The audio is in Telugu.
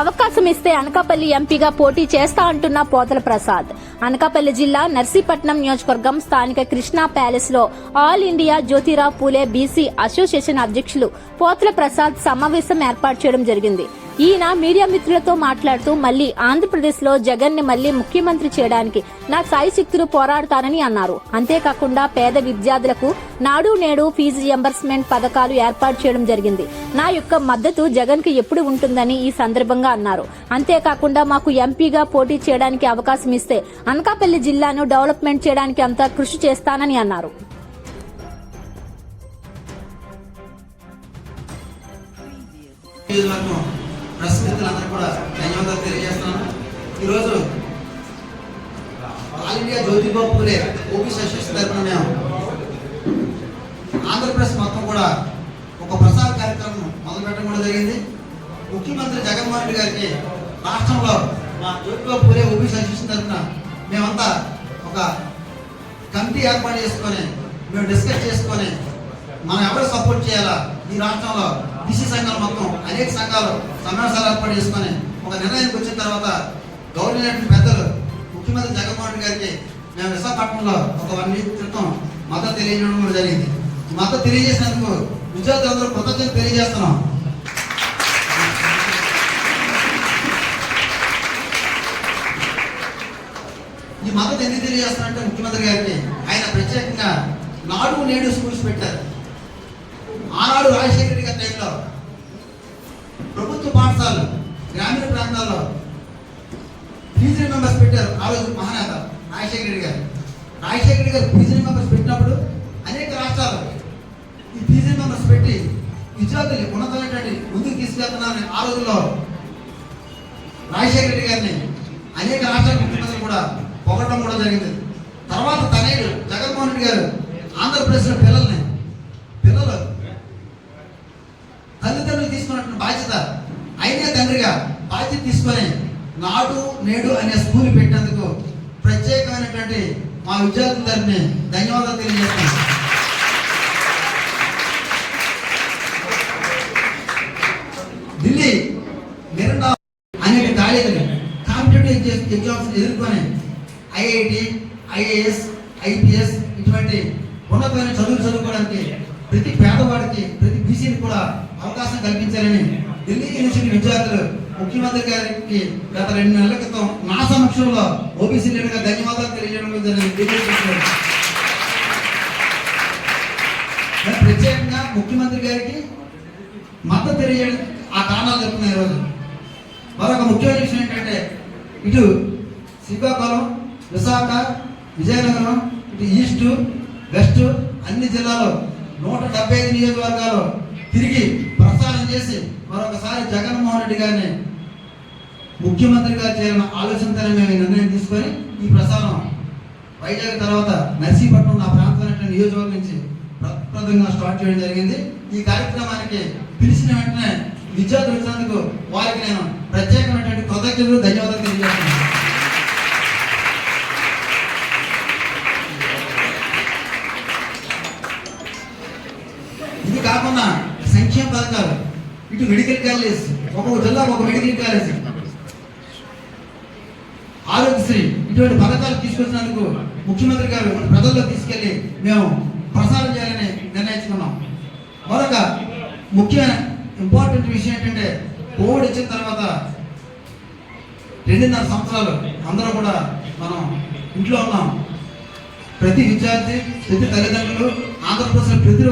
అవకాశం ఇస్తే అనకాపల్లి ఎంపీగా పోటీ చేస్తా అంటున్న పోతల ప్రసాద్. అనకాపల్లి జిల్లా నర్సీపట్నం నియోజకవర్గం స్థానిక కృష్ణా ప్యాలెస్లో all India Jyotirao Phule BC association అధ్యక్షులు పోతల ప్రసాద్ సమావేశం ఏర్పాటు చేయడం జరిగింది. ఈయన మీడియా మిత్రులతో మాట్లాడుతూ మళ్ళీ ఆంధ్రప్రదేశ్లో జగన్ని మళ్ళీ ముఖ్యమంత్రి చేయడానికి నా సాయి శక్తులు పోరాడతానని అన్నారు. అంతేకాకుండా పేద విద్యార్థులకు నాడు నేడు ఫీజు రియంబర్స్మెంట్ పథకాలు ఏర్పాటు చేయడం జరిగింది. నా యొక్క మద్దతు జగన్కి ఎప్పుడు ఉంటుందని ఈ సందర్భంగా అన్నారు. అంతేకాకుండా మాకు ఎంపీగా పోటీ చేయడానికి అవకాశం ఇస్తే అనకాపల్లి జిల్లాను డెవలప్మెంట్ చేయడానికి అంతా కృషి చేస్తానని అన్నారు. ప్రెస్ మిత్రులందరూ కూడా ధన్యవాదాలు తెలియజేస్తున్నాను. ఈరోజు all India Jyotibabu Phule OP association తరఫున మేము ఆంధ్రప్రదేశ్ మొత్తం కూడా ఒక ప్రసార కార్యక్రమం మొదలు పెట్టడం కూడా జరిగింది. ముఖ్యమంత్రి జగన్మోహన్ రెడ్డి గారికి రాష్ట్రంలో మా జ్యోతిబాబు పూలే ఓపీ అసోసియేషన్ తరఫున మేమంతా ఒక కమిటీ ఏర్పాటు చేసుకొని మేము డిస్కస్ చేసుకొని మనం ఎవరు సపోర్ట్ చేయాలా? ఈ రాష్ట్రంలో బీసీ సంఘాలు మొత్తం అనేక సంఘాలు సమావేశాలు ఏర్పాటు చేసుకొని ఒక నిర్ణయానికి వచ్చిన తర్వాత గవర్నమెంట్ పెద్దలు ముఖ్యమంత్రి జగన్మోహన్ రెడ్డి గారికి మేము విశాఖపట్నంలో ఒక వన్ వీక్ క్రితం మద్దతు తెలియజేయడం కూడా జరిగింది. మద్దతు తెలియజేసినందుకు విద్యార్థులందరూ కృతజ్ఞతలు తెలియజేస్తున్నాం. ఈ మద్దతు ఎందుకు తెలియజేస్తున్నారంటే ముఖ్యమంత్రి గారికి ఆయన ప్రత్యేకంగా నాడు నేడు స్కూల్స్ పెట్టారు. ఆనాడు రాజశేఖర రెడ్డి గారి టైంలో ప్రభుత్వ పాఠశాలలు గ్రామీణ ప్రాంతాల్లో ఫీజు మెంబర్స్ పెట్టారు. ఆ రోజు మహానేత రాజశేఖర రెడ్డి గారు. రాజశేఖర రెడ్డి గారు ఫీజు మెంబర్స్ పెట్టినప్పుడు అనేక రాష్ట్రాలు ఈ ఫీజు మెంబర్స్ పెట్టి విద్యార్థులు ఉన్నతమైనటువంటి ముందుకు తీసుకెళ్తున్నారని ఆ రోజుల్లో రాజశేఖర రెడ్డి గారిని అనేక రాష్ట్రాల ముఖ్యమంత్రులు కూడా పొగడడం కూడా జరిగింది. తర్వాత తనయుడు జగన్మోహన్ రెడ్డి గారు ఆంధ్రప్రదేశ్లో పిల్లలు తల్లిదండ్రులు తీసుకున్నటువంటి బాధ్యత అయినే తండ్రిగా బాధ్యత తీసుకొని నాడు నేడు అనే స్కూల్ పెట్టేందుకు ప్రత్యేకమైనటువంటి మా విద్యార్థులందరిని ధన్యవాదాలు తెలియజేస్తాను ఢిల్లీ మిరండా అనేక కాలేజీలు కాంపిటేటివ్ ఎగ్జామ్స్ ఎదుర్కొని ఐఐటి ఐఏఎస్ ఐపీఎస్ ఇటువంటి ఉన్నతమైన చదువులు చదువుకోవడానికి ప్రతి పేదవాడికి ప్రతి బీసీని కూడా అవకాశం కల్పించాలని ఢిల్లీ యూనివర్సిటీ విద్యార్థులు ముఖ్యమంత్రి గారికి గత రెండు నెలల క్రితం నా సమక్షంలో ఓబీసీ లీడర్గా ధన్యవాదాలు తెలియజేయడం జరిగింది. ప్రత్యేకంగా ముఖ్యమంత్రి గారికి మద్దతు తెలియజేయడం ఆ కారణాలు చెప్తున్నాయి ఈరోజు. మరొక ముఖ్యమైన విషయం ఏంటంటే ఇటు శ్రీకాకుళం విశాఖ విజయనగరం ఇటు ఈస్ట్ వెస్ట్ అన్ని జిల్లాలో నూట డెబ్బై ఐదు నియోజకవర్గాలు తిరిగి ప్రసారం చేసి మరొకసారి జగన్మోహన్ రెడ్డి గారిని ముఖ్యమంత్రిగా చేయాలన్న ఆలోచనతోనే మేము ఈ నిర్ణయం తీసుకొని ఈ ప్రసారం వైజాగ్ తర్వాత నర్సీపట్నం నా ప్రాంతమైనటువంటి నియోజకవర్గం నుంచి ప్రప్రదంగా స్టార్ట్ చేయడం జరిగింది. ఈ కార్యక్రమానికి పిలిచిన వెంటనే విద్యార్థులు వచ్చినందుకు వారికి నేను ప్రత్యేకమైనటువంటి కృతజ్ఞతలు ధన్యవాదాలు తెలియజేస్తున్నాను. ఇది కాకుండా సంక్షేమ పథకాలు ఇటు మెడికల్ కాలేజ్ ఒక్కొక్క జిల్లా ఒక మెడికల్ కాలేజ్. ఆరోగ్యశ్రీ ఇటువంటి పథకాలు తీసుకొచ్చినందుకు ముఖ్యమంత్రి గారు మన ప్రజల్లో తీసుకెళ్ళి మేము ప్రసారం చేయాలని నిర్ణయించుకున్నాం. మరొక ముఖ్య ఇంపార్టెంట్ విషయం ఏంటంటే కోవిడ్ ఇచ్చిన తర్వాత రెండున్నర సంవత్సరాలు అందరూ కూడా మనం ఇంట్లో ఉన్నాం. ప్రతి విద్యార్థి ప్రతి తల్లిదండ్రులు ఆంధ్రప్రదేశ్లో ప్రతి